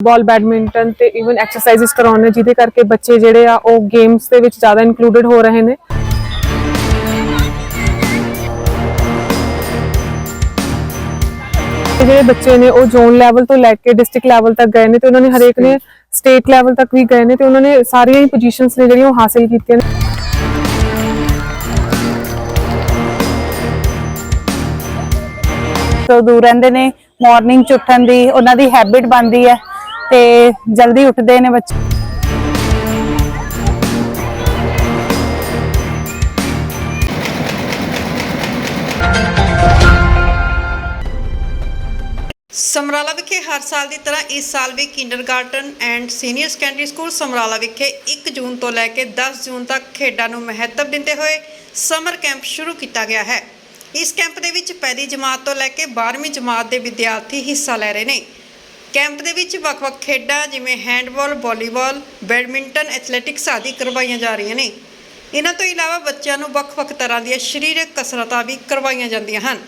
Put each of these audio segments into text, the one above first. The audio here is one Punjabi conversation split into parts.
ਬਾਲ ਬੈਡਮਿੰਟਨ ਤੇ ਇਵਨ ਐਕਸਰਸਾਈਜ਼ਸ ਕਰਾਉਣੇ ਜਿਹਦੇ ਕਰਕੇ ਬੱਚੇ ਜਿਹੜੇ ਆ ਉਹ ਗੇਮਸ ਦੇ ਵਿੱਚ ਜ਼ਿਆਦਾ ਇਨਕਲੂਡਡ ਹੋ ਰਹੇ ਨੇ। ਤੇ ਜਿਹੜੇ ਬੱਚੇ ਨੇ ਉਹ ਜ਼ੋਨ ਲੈਵਲ ਤੋਂ ਲੈ ਕੇ ਡਿਸਟ੍ਰਿਕਟ ਲੈਵਲ ਤੱਕ ਗਏ ਨੇ ਤੇ ਉਹਨਾਂ ਨੇ ਹਰੇਕ ਨੇ ਸਟੇਟ ਲੈਵਲ ਤੱਕ ਵੀ ਗਏ ਨੇ ਤੇ ਉਹਨਾਂ ਨੇ ਸਾਰੀਆਂ ਹੀ ਪੋਜੀਸ਼ਨਸ ਨੇ ਜਿਹੜੀਆਂ ਉਹ ਹਾਸਿਲ ਕੀਤੀਆਂ ਨੇ। ਤੋਂ ਦੂਰ ਰਹਿੰਦੇ ਨੇ ਮਾਰਨਿੰਗ ਚ ਉੱਠਣ ਦੀ ਉਹਨਾਂ ਦੀ ਹੈਬਿਟ ਬਣਦੀ ਹੈ। ਤੇ ਜਲਦੀ ਉੱਠਦੇ ਨੇ ਬੱਚੇ। ਸਮਰਾਲਾ ਵਿਖੇ ਹਰ ਸਾਲ ਦੀ ਤਰ੍ਹਾਂ ਇਸ ਸਾਲ ਵੀ kindergarten and senior secondary school Samrala ਵਿਖੇ 1 ਜੂਨ ਤੋਂ ਲੈ ਕੇ 10 ਜੂਨ ਤੱਕ ਖੇਡਾਂ ਨੂੰ ਮਹੱਤਵ ਦਿੰਦੇ ਹੋਏ ਸਮਰ ਕੈਂਪ ਸ਼ੁਰੂ ਕੀਤਾ ਗਿਆ ਹੈ। ਇਸ ਕੈਂਪ ਦੇ ਵਿੱਚ ਪਹਿਲੀ ਜਮਾਤ ਤੋਂ ਲੈ ਕੇ 12ਵੀਂ ਜਮਾਤ ਦੇ ਵਿਦਿਆਰਥੀ ਹਿੱਸਾ ਲੈ ਰਹੇ ਨੇ। ਕੈਂਪ ਦੇ ਵਿੱਚ ਵੱਖ-ਵੱਖ ਖੇਡਾਂ ਜਿਵੇਂ ਹੈਂਡਬਾਲ, ਵਾਲੀਬਾਲ, ਬੈਡਮਿੰਟਨ, ਐਥਲੈਟਿਕਸ ਆਦਿ ਕਰਵਾਈਆਂ ਜਾ ਰਹੀਆਂ ਨੇ। ਇਹਨਾਂ ਤੋਂ ਇਲਾਵਾ ਬੱਚਿਆਂ ਨੂੰ ਵੱਖ-ਵੱਖ ਤਰ੍ਹਾਂ ਦੀਆਂ ਸਰੀਰਕ ਕਸਰਤਾਂ ਵੀ ਕਰਵਾਈਆਂ ਜਾਂਦੀਆਂ ਹਨ।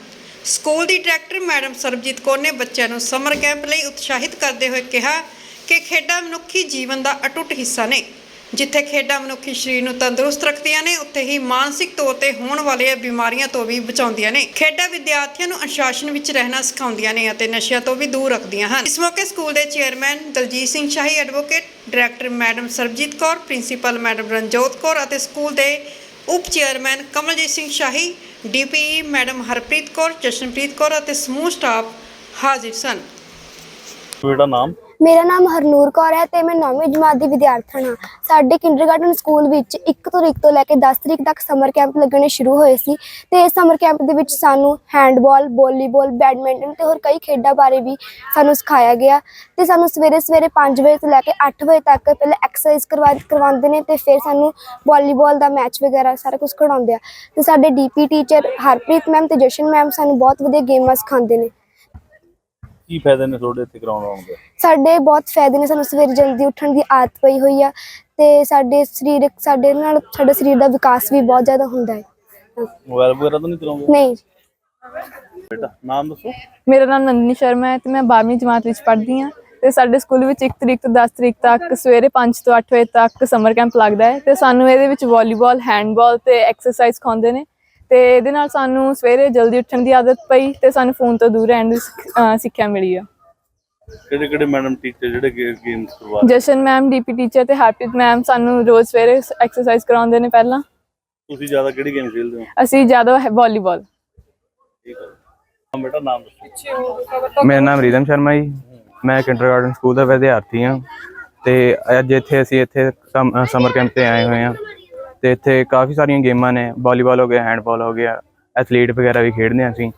ਸਕੂਲ ਦੀ ਡਾਇਰੈਕਟਰ ਮੈਡਮ ਸਰਬਜੀਤ ਕੌਰ ਨੇ ਬੱਚਿਆਂ ਨੂੰ ਸਮਰ ਕੈਂਪ ਲਈ ਉਤਸ਼ਾਹਿਤ ਕਰਦੇ ਹੋਏ ਕਿਹਾ ਕਿ ਖੇਡਾਂ ਮਨੁੱਖੀ ਜੀਵਨ ਦਾ ਅਟੁੱਟ ਹਿੱਸਾ ਨੇ। ਜਿੱਥੇ ਖੇਡਾਂ ਮਨੁੱਖੀ ਸਰੀਰ ਨੂੰ ਤੰਦਰੁਸਤ ਰੱਖਦੀਆਂ ਨੇ, ਉੱਥੇ ਹੀ ਮਾਨਸਿਕ ਤੌਰ ਤੇ ਹੋਣ ਵਾਲੀਆਂ ਬਿਮਾਰੀਆਂ ਤੋਂ ਵੀ ਬਚਾਉਂਦੀਆਂ ਨੇ। ਖੇਡਾਂ ਵਿਦਿਆਰਥੀਆਂ ਨੂੰ ਅਨੁਸ਼ਾਸਨ ਵਿੱਚ ਰਹਿਣਾ ਸਿਖਾਉਂਦੀਆਂ ਨੇ ਅਤੇ ਨਸ਼ਿਆਂ ਤੋਂ ਵੀ ਦੂਰ ਰੱਖਦੀਆਂ ਹਨ। ਇਸ ਮੌਕੇ ਸਕੂਲ ਦੇ chairman Daljit Singh Shahi advocate, director madam Sarabjit Kaur, principal madam Ranjot Kaur ਅਤੇ ਸਕੂਲ ਦੇ ਉਪ chairman Kamaljit Singh Shahi DPE madam Harpreet Kaur, Jashanpreet Kaur ਅਤੇ ਸਮੂਹ ਸਟਾਫ ਹਾਜ਼ਰ ਸਨ। ਤੁਹਾਡਾ ਨਾਮ? ਮੇਰਾ ਨਾਮ ਹਰਨੂਰ ਕੌਰ ਹੈ ਤੇ ਮੈਂ 9ਵੀਂ ਜਮਾਤ ਦੀ ਵਿਦਿਆਰਥਣ ਹਾਂ। ਸਾਡੇ ਕਿੰਡਰਗਾਰਟਨ ਸਕੂਲ ਵਿੱਚ 1 ਤਰੀਕ ਤੋਂ ਲੈ ਕੇ 10 ਤਰੀਕ ਤੱਕ ਸਮਰ ਕੈਂਪ ਲੱਗਣੇ ਸ਼ੁਰੂ ਹੋਏ ਸੀ ਤੇ ਇਸ ਸਮਰ ਕੈਂਪ ਦੇ ਵਿੱਚ ਸਾਨੂੰ ਹੈਂਡਬਾਲ, ਵਾਲੀਬਾਲ, ਬੈਡਮਿੰਟਨ ਤੇ ਹੋਰ ਕਈ ਖੇਡਾਂ ਬਾਰੇ ਵੀ ਸਾਨੂੰ ਸਿਖਾਇਆ ਗਿਆ ਤੇ ਸਾਨੂੰ ਸਵੇਰੇ ਸਵੇਰੇ 5 ਵਜੇ ਤੋਂ ਲੈ ਕੇ 8 ਵਜੇ ਤੱਕ ਪਹਿਲਾਂ ਐਕਸਰਸਾਈਜ਼ ਕਰਵਾ ਕਰਵਾਉਂਦੇ ਨੇ ਤੇ ਫਿਰ ਸਾਨੂੰ ਵਾਲੀਬਾਲ ਦਾ ਮੈਚ ਵਗੈਰਾ ਸਾਰਾ ਕੁਝ ਖਿਡਾਉਂਦੇ ਆ ਤੇ ਸਾਡੇ ਡੀਪੀ ਟੀਚਰ ਹਰਪ੍ਰੀਤ ਮੈਮ ਤੇ ਜਸ਼ਨ ਮੈਮ ਸਾਨੂੰ ਬਹੁਤ ਵਧੀਆ ਗੇਮਾਂ ਸਿਖਾਉਂਦੇ ਨੇ। ਕੀ ਫਾਇਦੇ ਨੇ ਤੁਹਾਡੇ ਇੱਥੇ ਗਰਾਊਂਡ ਆਉਣ ਦੇ? ਸਾਡੇ ਬਹੁਤ ਫਾਇਦੇ ਨੇ ਸਾਨੂੰ ਸਵੇਰੇ ਜਲਦੀ ਉੱਠਣ ਦੀ ਆਦਤ ਪਈ ਹੋਈ ਆ ਤੇ ਸਾਡੇ ਸਰੀਰਕ ਸਾਡੇ ਨਾਲ ਸਾਡੇ ਸਰੀਰ ਦਾ ਵਿਕਾਸ ਵੀ ਬਹੁਤ ਜ਼ਿਆਦਾ ਹੁੰਦਾ ਹੈ। ਮੋਬਾਈਲ ਵਗੈਰਾ ਤਾਂ ਨਹੀਂ ਚਲਾਉਂਦੇ? ਨਹੀਂ। ਬੇਟਾ ਨਾਮ ਦੱਸੋ। ਮੇਰਾ ਨਾਮ ਨੰਦਨੀ ਸ਼ਰਮਾ ਹੈ ਤੇ ਮੈਂ 12ਵੀਂ ਜਮਾਤ ਵਿੱਚ ਪੜ੍ਹਦੀ ਹਾਂ ਤੇ ਸਾਡੇ ਸਕੂਲ ਵਿੱਚ 1 ਤਰੀਕ ਤੋਂ 10 ਤਰੀਕ ਤੱਕ ਸਵੇਰੇ 5 ਤੋਂ 8 ਵਜੇ ਤੱਕ ਸਮਰ ਕੈਂਪ ਲੱਗਦਾ ਹੈ ਤੇ ਸਾਨੂੰ ਇਹਦੇ ਵਿੱਚ ਵਾਲੀਬਾਲ ਹੈਂਡਬਾਲ ਤੇ ਐਕਸਰਸਾਈਜ਼ ਸਿਖਾਉਂਦੇ ਨੇ ਤੇ ਇਹਦੇ ਨਾਲ ਸਾਨੂੰ ਸਵੇਰੇ ਜਲਦੀ ਉੱਠਣ ਦੀ ਆਦਤ ਪਈ ਤੇ ਸਾਨੂੰ ਫੋਨ ਤੋਂ ਦੂਰ ਰਹਿਣ ਦੀ ਸਿੱਖ- ਅਹ ਸਿੱਖਿਆ ਮਿਲੀ ਆ। ਕਿਹੜੇ ਕਿਹੜੇ ਮੈਡਮ ਟੀਚਰ ਜਿਹੜੇ ਗੇਮਸ ਕਰਵਾ ਜਸ਼ਨ ਮੈਮ ਡੀਪੀ ਟੀਚਰ ਤੇ ਹਰਪ੍ਰੀਤ ਮੈਮ ਸਾਨੂੰ ਰੋਜ਼ ਸਵੇਰੇ ਐਕਸਰਸਾਈਜ਼ ਕਰਾਉਂਦੇ ਨੇ ਪਹਿਲਾਂ। ਤੁਸੀਂ ਜ਼ਿਆਦਾ ਕਿਹੜੀ ਗੇਮ ਖੇਡਦੇ ਹੋ? ਅਸੀਂ ਜ਼ਿਆਦਾ ਵਾਲੀਬਾਲ ਠੀਕ ਹੈ ਹਾਂ ਬੇਟਾ ਨਾਮ ਦੱਸੋ। ਮੇਰਾ ਨਾਮ ਰੀਦਮ ਸ਼ਰਮਾ ਜੀ। ਮੈਂ ਕਿੰਡਰਗਾਰਟਨ ਸਕੂਲ ਦਾ ਵਿਦਿਆਰਥੀ ਹਾਂ। ਤੇ ਅੱਜ ਇੱਥੇ ਅਸੀਂ ਇੱਥੇ ਸਮਰ ਕੈਂਪ ਤੇ ਆਏ ਹੋਏ ਹਾਂ। ਤੇ ਇੱਥੇ ਕਾਫੀ ਸਾਰੀਆਂ ਗੇਮਾਂ ਨੇ ਵਾਲੀਬਾਲ ਹੋ ਗਿਆ ਹੈਂਡਬਾਲ ਹੋ ਗਿਆ ਐਥਲੀਟ ਵਗੈਰਾ ਵੀ ਖੇਡਦੇ ਹਾਂ ਅਸੀਂ।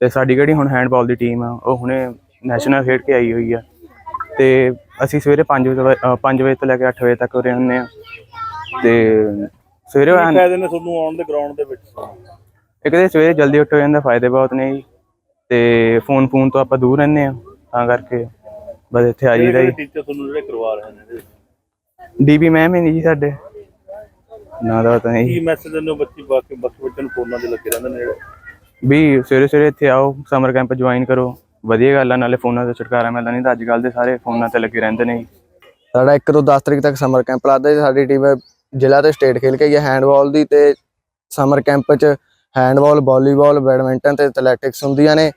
ਤੇ ਸਾਡੀ ਜਿਹੜੀ ਹੁਣ ਹੈਂਡਬਾਲ ਦੀ ਟੀਮ ਆ ਉਹ ਹੁਣੇ ਨੈਸ਼ਨਲ ਖੇਡ ਕੇ ਆਈ ਹੋਈ ਆ। ਤੇ ਅਸੀਂ ਸਵੇਰੇ 5 ਵਜੇ 5 ਵਜੇ ਤੋਂ ਲੈ ਕੇ 8 ਵਜੇ ਤੱਕ ਉਰੇ ਹੁੰਦੇ ਆ ਤੇ ਸਵੇਰੇ ਕੀ ਫਾਇਦੇ ਨੇ ਤੁਹਾਨੂੰ ਆਉਣ ਦੇ ਗਰਾਊਂਡ ਦੇ ਵਿੱਚ? ਇੱਕ ਤੇ ਸਵੇਰੇ ਜਲਦੀ ਉੱਠ ਜਾਂਦਾ ਫਾਇਦੇ ਬਹੁਤ ਨੇ ਜੀ। ਤੇ ਫੋਨ ਫੋਨ ਤੋਂ ਆਪਾਂ ਦੂਰ ਰਹਿੰਦੇ ਆ ਤਾਂ ਕਰਕੇ ਬਸ ਇੱਥੇ ਆ ਜਾਈਦਾ ਜੀ। ਟੀਚਰ ਤੁਹਾਨੂੰ ਜਿਹੜੇ ਕਰਵਾ ਰਹੇ ਨੇ? ਡੀਬੀ ਮੈਮ ਹੀ ਨਹੀਂ ਜੀ ਸਾਡੇ। ਨਾ ਦਾ ਤਾਂ ਕੀ ਮੈਸੇਜ ਦਿੰਦੇ ਹੋ ਬੱਚੀ ਬਾਕੀ ਬਾਕੀ ਬੱਚਿਆਂ ਨੂੰ ਫੋਨਾਂ ਦੇ ਲੱਗੇ ਰਹਿੰਦੇ ਨੇ ਜਿਹੜੇ? ਵੀ ਸਵੇਰੇ ਸਵੇਰੇ ਇੱਥੇ ਆਓ ਸਮਰ ਕੈਂਪ ਜੁਆਇਨ ਕਰੋ। ਵਧੀਆ ਗੱਲ ਆ ਨਾਲੇ ਫੋਨਾਂ ਤੋਂ ਛੁਟਕਾਰਾ ਮਿਲਦਾ ਨਹੀਂ ਤਾਂ ਅੱਜ ਕੱਲ ਦੇ ਸਾਰੇ ਫੋਨਾਂ ਤੇ ਲੱਗੇ ਰਹਿੰਦੇ ਨੇ। ਜੀ ਸਾਡਾ 1 ਤੋਂ 10 ਤਰੀਕ ਤੱਕ ਸਮਰ ਕੈਂਪ ਲੱਗਦਾ ਜੀ ਸਾਡੀ ਟੀਮ ਜ਼ਿਲ੍ਹਾ ਤੇ ਸਟੇਟ ਖੇਲ ਕੇ ਗਈ ਹੈ ਹੈਂਡਬਾਲ ਦੀ ਤੇ ਸਮਰ ਕੈਂਪ 'ਚ ਹੈਂਡਬਾਲ ਵਾਲੀਬਾਲ ਬੈਡਮਿੰਟਨ ਤੇ ਐਥਲੈਟਿਕਸ ਹੁੰਦੀਆਂ ਨੇ।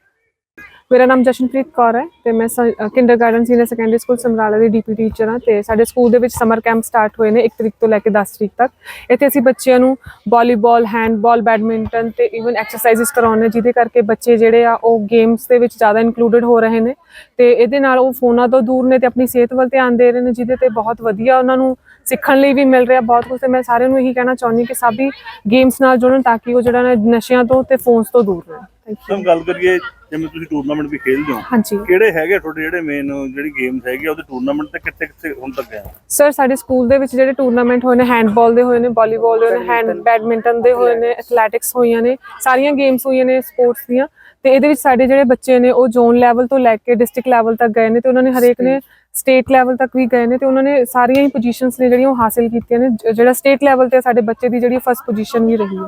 ਮੇਰਾ ਨਾਮ ਜਸ਼ਨਪ੍ਰੀਤ ਕੌਰ ਹੈ ਤੇ ਮੈਂ kindergarten senior secondary school Samrala ਦੀ ਡੀਪੀ ਟੀਚਰ ਹਾਂ ਤੇ ਸਾਡੇ ਸਕੂਲ ਦੇ ਵਿੱਚ ਸਮਰ ਕੈਂਪ ਸਟਾਰਟ ਹੋਏ ਨੇ 1 ਤਰੀਕ ਤੋਂ ਲੈ ਕੇ 10 ਤਰੀਕ ਤੱਕ। ਇੱਥੇ ਅਸੀਂ ਬੱਚਿਆਂ ਨੂੰ ਵਾਲੀਬਾਲ ਹੈਂਡਬਾਲ ਬੈਡਮਿੰਟਨ ਤੇ ਇਵਨ ਐਕਸਰਸਾਈਜ਼ਸ ਕਰਾਉਣੇ ਜਿਹਦੇ ਕਰਕੇ ਬੱਚੇ ਜਿਹੜੇ ਆ ਉਹ ਗੇਮਸ ਦੇ ਵਿੱਚ ਜ਼ਿਆਦਾ ਇਨਕਲੂਡਡ ਹੋ ਰਹੇ ਨੇ ਤੇ ਇਹਦੇ ਨਾਲ ਉਹ ਫੋਨਾਂ ਤੋਂ ਦੂਰ ਨੇ ਤੇ ਆਪਣੀ ਸਿਹਤ ਵੱਲ ਧਿਆਨ ਦੇ ਰਹੇ ਨੇ, ਜਿਹਦੇ ਤੇ ਬਹੁਤ ਵਧੀਆ ਉਹਨਾਂ ਨੂੰ ਸਿੱਖਣ ਲਈ ਵੀ ਮਿਲ ਰਿਹਾ ਬਹੁਤ ਕੁਝ ਤੇ ਮੈਂ ਸਾਰਿਆਂ ਨੂੰ ਇਹੀ ਕਹਿਣਾ ਚਾਹੁੰਦੀ ਕਿ ਸਭ ਹੀ ਗੇਮਸ ਨਾਲ ਜੁੜਨ ਤਾਂ ਕਿ ਉਹ ਜਿਹੜਾ ਨਾ ਨਸ਼ਿਆਂ ਤੋਂ ਤੇ ਫੋਨਸ ਤੋਂ ਦੂਰ ਰਹਿਣ। ਸਮ ਗੱਲ ਕਰੀਏ ਜਿਵੇਂ ਤੁਸੀਂ ਟੂਰਨਾਮੈਂਟ ਵੀ ਖੇਡਦੇ ਹੋ ਕਿਹੜੇ ਹੈਗੇ ਤੁਹਾਡੇ ਜਿਹੜੇ ਮੇਨ ਜਿਹੜੀ ਗੇਮਸ ਹੈਗੀ ਆ, ਉਹਦੇ ਟੂਰਨਾਮੈਂਟ ਤੇ ਕਿੱਥੇ ਕਿੱਥੇ ਹੁਣ ਤੱਕ ਗਏ ਹੋ? ਸਰ ਸਾਡੇ ਸਕੂਲ ਦੇ ਵਿੱਚ ਜਿਹੜੇ ਟੂਰਨਾਮੈਂਟ ਹੋਏ ਨੇ ਹੈਂਡਬਾਲ ਦੇ ਹੋਏ ਨੇ ਵਾਲੀਬਾਲ ਦੇ ਹੋਏ ਨੇ ਹੈਂਡ ਬੈਡਮਿੰਟਨ ਦੇ ਹੋਏ ਨੇ ਐਥਲੈਟਿਕਸ ਹੋਈਆਂ ਨੇ ਸਾਰੀਆਂ ਗੇਮਸ ਹੋਈਆਂ ਨੇ ਸਪੋਰਟਸ ਦੀਆਂ। ਤੇ ਇਹਦੇ ਵਿੱਚ ਸਾਡੇ ਜਿਹੜੇ ਬੱਚੇ ਨੇ ਉਹ ਜ਼ੋਨ ਲੈਵਲ ਤੋਂ ਲੈ ਕੇ ਡਿਸਟ੍ਰਿਕਟ ਲੈਵਲ ਤੱਕ ਗਏ ਨੇ ਤੇ ਉਹਨਾਂ ਨੇ ਹਰੇਕ ਨੇ ਸਟੇਟ ਲੈਵਲ ਤੱਕ ਵੀ ਗਏ ਨੇ ਤੇ ਉਹਨਾਂ ਨੇ ਸਾਰੀਆਂ ਹੀ ਪੋਜੀਸ਼ਨਸ ਨੇ ਜਿਹੜੀਆਂ ਉਹ ਹਾਸਿਲ ਕੀਤੀਆਂ ਨੇ ਜ- ਜਿਹੜਾ ਸਟੇਟ ਲੈਵਲ ਤੇ ਸਾਡੇ ਬੱਚੇ ਦੀ ਜਿਹੜੀ ਫਸਟ ਪੋਜੀਸ਼ਨ ਵੀ ਰਹੀ ਹੈ।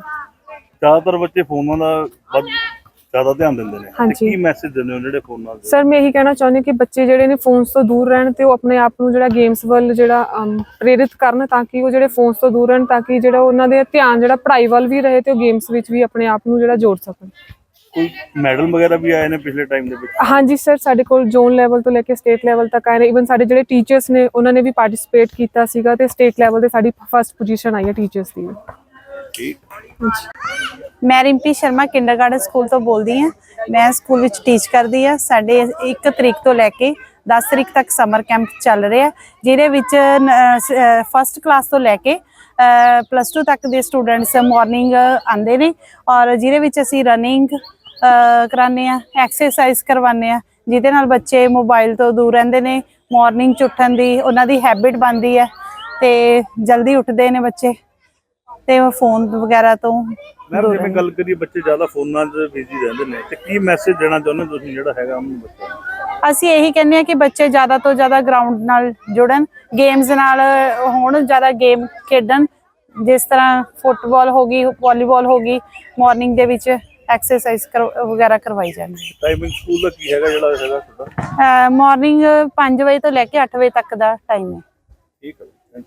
ਜ਼ਿਆਦਾਤਰ ਬੱਚੇ ਫੋਨਾਂ ਦਾ ਵੱਧ ਜ਼ਿਆਦਾ ਧਿਆਨ ਦਿੰਦੇ ਨੇ। ਤੇ ਹਾਂਜੀ। ਕੀ ਮੈਸੇਜ ਦਿੰਦੇ ਹੋ ਜਿਹੜੇ ਫੋਨਾਂ ਤੇ ਸਰ ਮੈਂ ਇਹੀ ਕਹਿਣਾ ਚਾਹੁੰਦੀ ਹਾਂ ਕਿ ਬੱਚੇ ਜਿਹੜੇ ਨੇ ਫੋਨਸ ਤੋਂ ਦੂਰ ਰਹਿਣ ਤੇ ਉਹ ਆਪਣੇ ਆਪ ਨੂੰ ਜਿਹੜਾ ਗੇਮਸ ਵੱਲ ਜਿਹੜਾ ਅਮ, ਪ੍ਰੇਰਿਤ ਕਰਨ ਤਾਂ ਕਿ ਉਹ ਜਿਹੜੇ ਫੋਨਸ ਤੋਂ ਦੂਰ ਰਹਿਣ ਤਾਂ ਕਿ ਜਿਹੜਾ ਉਹਨਾਂ ਦੇ ਧਿਆਨ ਜਿਹੜਾ ਪੜ੍ਹਾਈ ਵੱਲ ਵੀ ਰਹੇ ਤੇ ਉਹ ਗੇਮਸ ਵਿੱਚ ਵੀ ਆਪਣੇ ਆਪ ਨੂੰ ਜਿਹੜਾ ਜੋੜ ਸਕਣ। ਕੋਈ ਮੈਡਲ ਵਗੈਰਾ ਵੀ ਆਏ ਨੇ ਪਿਛਲੇ ਟਾਈਮ ਦੇ ਵਿੱਚ? ਹਾਂਜੀ ਸਰ ਸਾਡੇ ਕੋਲ ਜ਼ੋਨ ਲੈਵਲ ਤੋਂ ਲੈ ਕੇ ਸਟੇਟ ਲੈਵਲ ਤੱਕ ਆਏ ਨੇ। ਇਵਨ ਸਾਡੇ ਜਿਹੜੇ ਟੀਚਰਸ ਨੇ ਉਹਨਾਂ ਨੇ ਵੀ ਪਾਰਟਿਸਿਪੇਟ ਕੀਤਾ ਸੀਗਾ ਤੇ ਸਟੇਟ ਲੈਵਲ ਤੇ ਸਾਡੀ ਫਰਸਟ ਪੋਜੀਸ਼ਨ ਆਈ ਹੈ ਟੀਚਰਸ ਦੀ। ਠੀਕ ਮੈਂ ਰਿੰਪੀ ਸ਼ਰਮਾ ਕਿੰਡਰਗਾਰਟਨ ਸਕੂਲ ਤੋਂ ਬੋਲਦੀ ਹਾਂ। ਮੈਂ ਸਕੂਲ ਵਿੱਚ ਟੀਚ ਕਰਦੀ ਹਾਂ। ਸਾਡੇ 1 ਤਰੀਕ ਤੋਂ ਲੈ ਕੇ 10 ਤਰੀਕ ਤੱਕ ਸਮਰ ਕੈਂਪ ਚੱਲ ਰਿਹਾ। ਜਿਹਦੇ ਵਿੱਚ ਫਸਟ ਕਲਾਸ ਤੋਂ ਲੈ ਕੇ ਪਲੱਸ 2 ਤੱਕ ਦੇ ਸਟੂਡੈਂਟਸ ਮਾਰਨਿੰਗ ਆਉਂਦੇ ਨੇ। ਔਰ ਜਿਹਦੇ ਵਿੱਚ ਅਸੀਂ ਰਨਿੰਗ ਕਰਾਉਂਦੇ ਆ ਐਕਸਰਸਾਈਜ਼ ਕਰਵਾਉਂਦੇ ਆ ਜਿਹਦੇ ਨਾਲ ਬੱਚੇ ਮੋਬਾਈਲ ਤੋਂ ਦੂਰ ਰਹਿੰਦੇ ਨੇ। ਮਾਰਨਿੰਗ ਚ ਉੱਠਣ ਦੀ, ਉਹਨਾਂ ਦੀ ਹੈਬਿਟ ਬਣਦੀ ਹੈ। ਤੇ ਜਲਦੀ ਉੱਠਦੇ ਨੇ ਬੱਚੇ। ਤੇ ਉਹ ਫੋਨ ਵਗੈਰਾ ਤੋਂ ਮੈਂ ਦੂਰ ਜਿਵੇਂ ਗੱਲ ਕਰੀਏ ਬੱਚੇ ਜ਼ਿਆਦਾ ਫੋਨਾਂ 'ਚ ਬਿਜ਼ੀ ਰਹਿੰਦੇ ਨੇ ਤੇ ਕੀ ਮੈਸੇਜ ਦੇਣਾ ਚਾਹੁੰਦੇ ਤੁਸੀਂ ਜਿਹੜਾ ਹੈਗਾ ਉਹਨੂੰ ਬੱਚਿਆਂ ਨੂੰ ਅਸੀਂ ਇਹੀ ਕਹਿੰਦੇ ਆ ਕਿ ਬੱਚੇ ਜ਼ਿਆਦਾ ਤੋਂ ਜ਼ਿਆਦਾ ਗਰਾਊਂਡ ਨਾਲ ਜੁੜਨ ਗੇਮਸ ਨਾਲ ਹੋਣ ਜ਼ਿਆਦਾ ਗੇਮ ਖੇਡਣ। ਜਿਸ ਤਰ੍ਹਾਂ ਫੁੱਟਬਾਲ ਹੋ ਗਈ ਵਾਲੀਬਾਲ ਹੋ ਗਈ ਮਾਰਨਿੰਗ ਦੇ ਵਿੱਚ ਐਕਸਰਸਾਈਜ਼ ਵਗੈਰਾ ਕਰਵਾਈ ਜਾਂਦੀ ਟਾਈਮਿੰਗ ਸਕੂਲ ਦਾ ਕੀ ਹੈਗਾ ਜਿਹੜਾ ਹੈਗਾ ਤੁਹਾਡਾ? ਮਾਰਨਿੰਗ 5 ਵਜੇ ਤੋਂ ਲੈ ਕੇ 8 ਵਜੇ ਤੱਕ ਦਾ ਟਾਈਮ ਹੈ। ਠੀਕ ਹੈ।